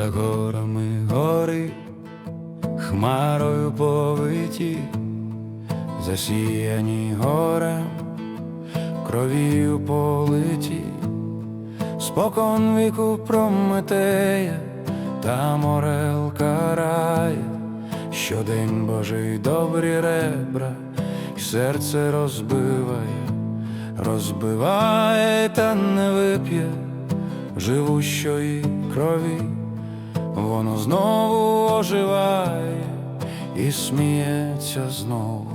за горами гори, хмарою повиті, засіяні горем, кров'ю политі, спокон віку Прометея та морел карає, щодень Божий добрі ребра, і серце розбиває, розбиває та не вип'є живущої крові, воно знову оживає і сміється знову.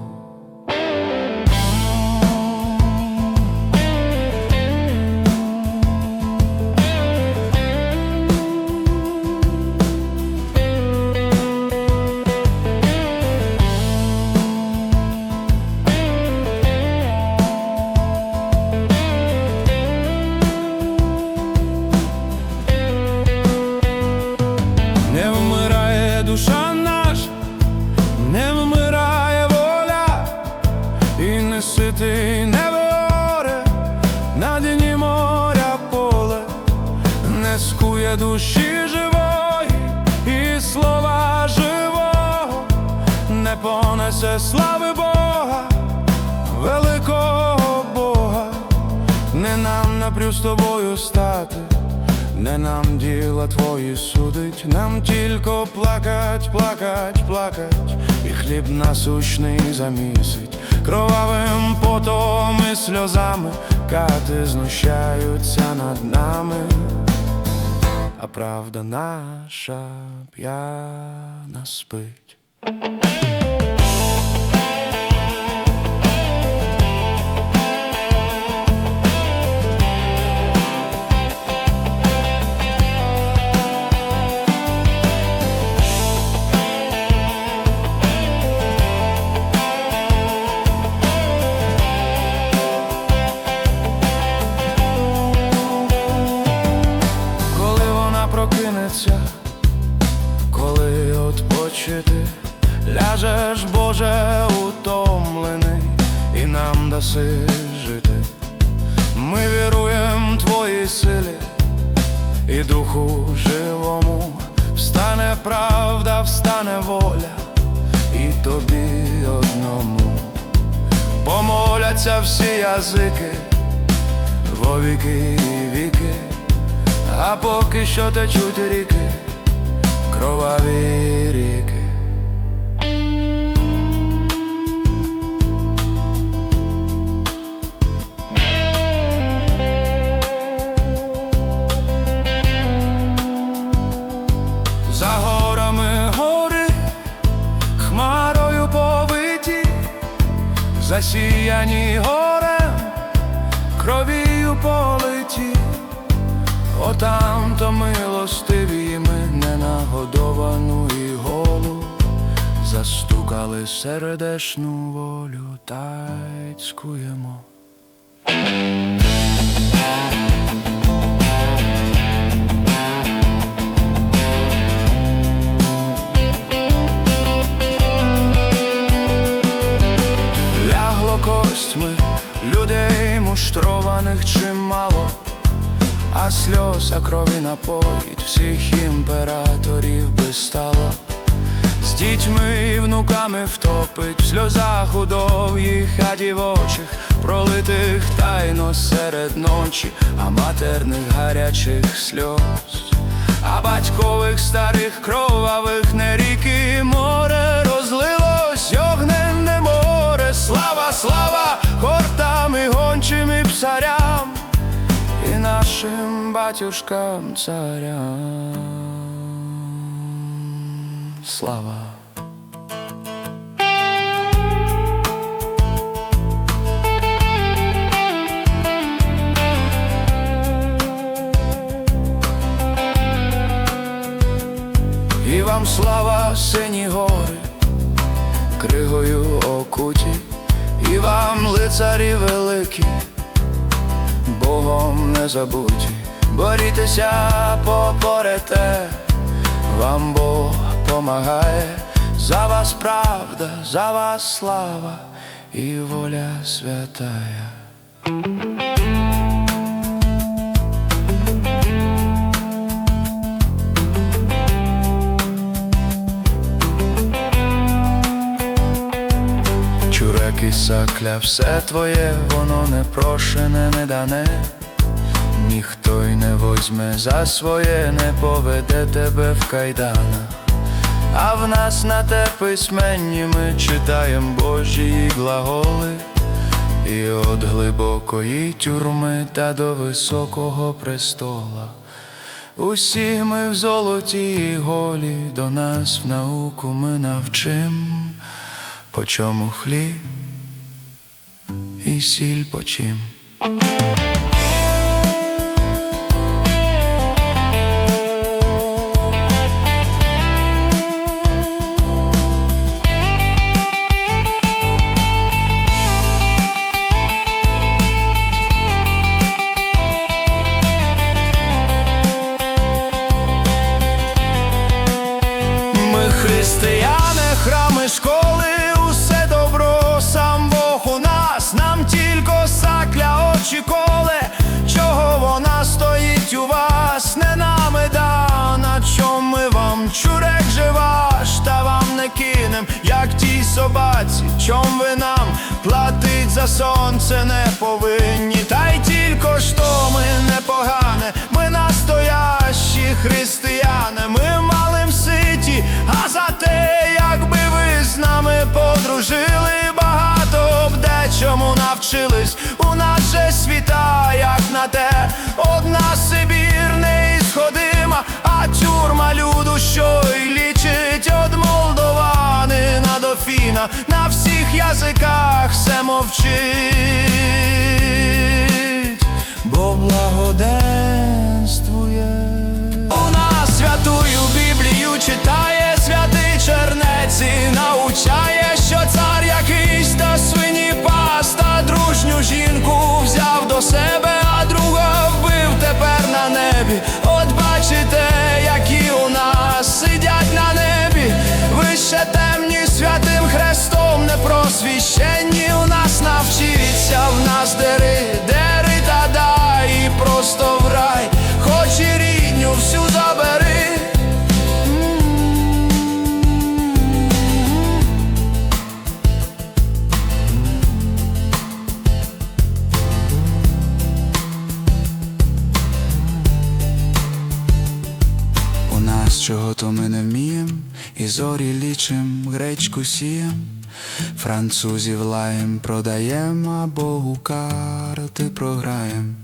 Не понесе слави Бога, великого Бога, не нам напрю з тобою стати. Не нам діла твої судить, нам тільки плакать, плакать, плакать, і хліб насущний замісить, кровавим потом і сльозами кати знущаються над нами, а правда наша п'яна спить. Нам жити. Ми віруєм Твоїй силі і духу живому, встане правда, встане воля, і тобі одному помоляться всі язики во віки і віки. А поки що течуть ріки, кроваві засіяні горем, кров'ю политі. Отам то милостиві ми ненагодовану і голу Застукали сердешну волю, тайцькуємо. А сльоз, а крові напоїть всіх імператорів би стало. З дітьми і внуками втопить в сльозах у довгих, а дівочих, пролитих тайно серед ночі, а матерних гарячих сльоз, а батькових старих кровавих не ріки, море розлилось, огненне море, слава, слава, хортам і гончим і псарям нашим батюшкам царям слава. І вам слава, сині гори, кригою окуті, і вам лицарі великі. Богом не забуті, борітеся попорете, вам Бог помагає, за вас правда, за вас слава і воля святая. Чурек і сакля, все твоє, воно не прошене, не дане. Ніхто й не возьме за своє, не поведе тебе в кайданах. А в нас на те письменні ми читаєм Божі глаголи, і от глибокої тюрми та до високого престола. Усі ми в золоті і голі, до нас в науку ми навчим, по чому хліб і сіль по чим. Собаці, чом ви нам платить за сонце не повинні, та й тільки що ми непогане, ми настоящі християни, ми малим ситі, а за те, якби ви з нами подружили, багато б дечому навчились. У нас же світа, як на те, одна Сибір не ісходима, а тюрма люду, що й лічить од на всіх язиках все мовчить, бо благоденствує. Гречку сієм, французів лаєм продаєм, а Богу карти програєм.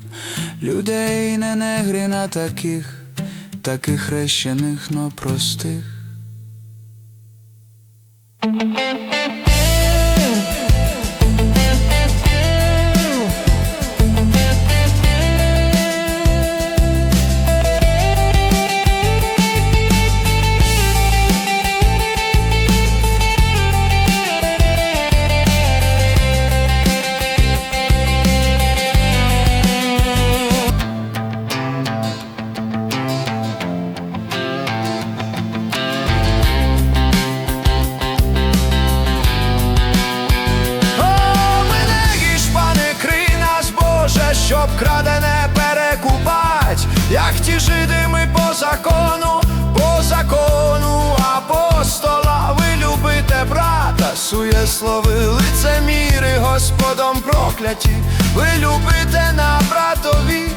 Людей не негри на таких, таких хрещених, но простих. Крадене перекупать, як ті жиди ми по закону, по закону апостола, ви любите брата, суєслови, лицеміри, Господом прокляті, ви любите на братові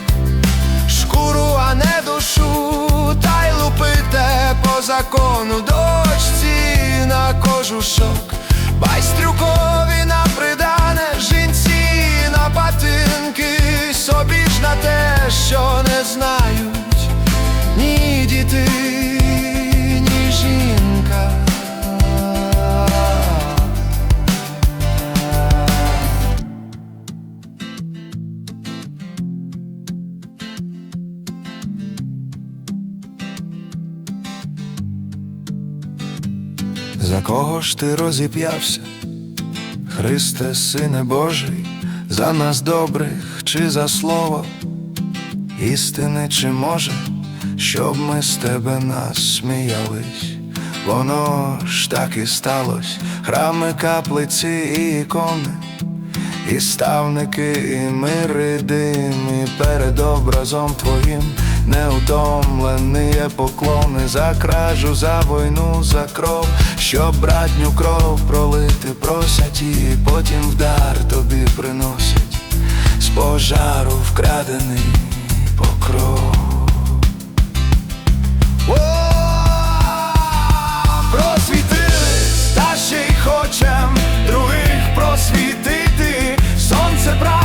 шкуру, а не душу, та й лупите по закону дочці на кожушок, байстрюкові на придане, За кого ж ти розіп'явся, Христе, Сине Божий, за нас добрих чи за слово? Істини, чи може, щоб ми з тебе насміялись, воно ж так і сталось, храми, каплиці і ікони, і ставники, і мири дим, і перед образом твоїм неутомлений є поклони за кражу, за війну, за кров, щоб братню кров пролити просять і потім вдар тобі приносять. З пожару вкрадений покров. О, Просвітили, та ще й хочем других просвітити, сонце правди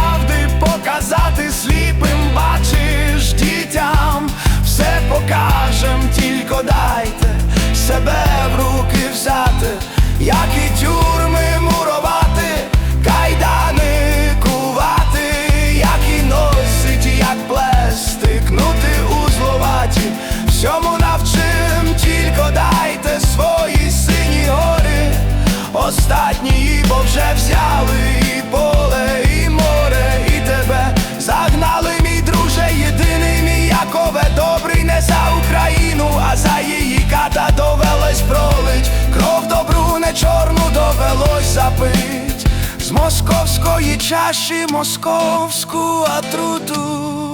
вже взяли і поле, і море, і тебе загнали, мій друже, єдиний мій Якове, добрий не за Україну, а за її ката довелось пролить, кров добру, не чорну довелось запить. З московської чаші московську отруту.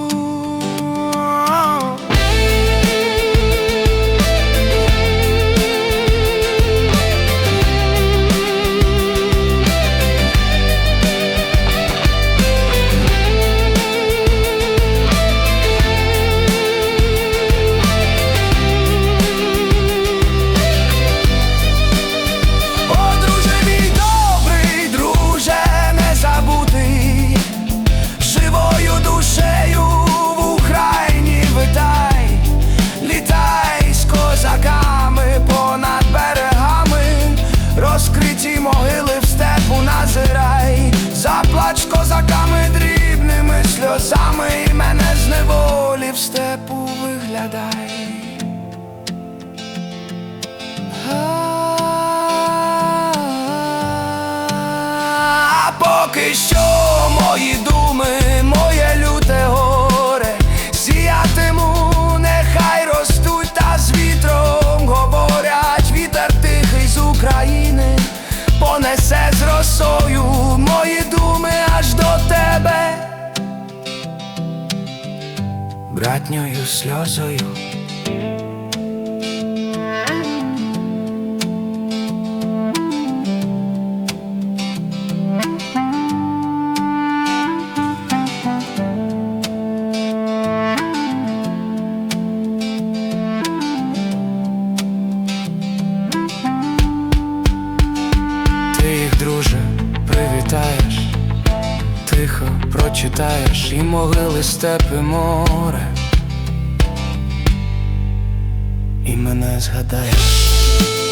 Братньою сльозою. Друже, привітаєш, тихо прочитаєш і могили степи море, і мене згадаєш.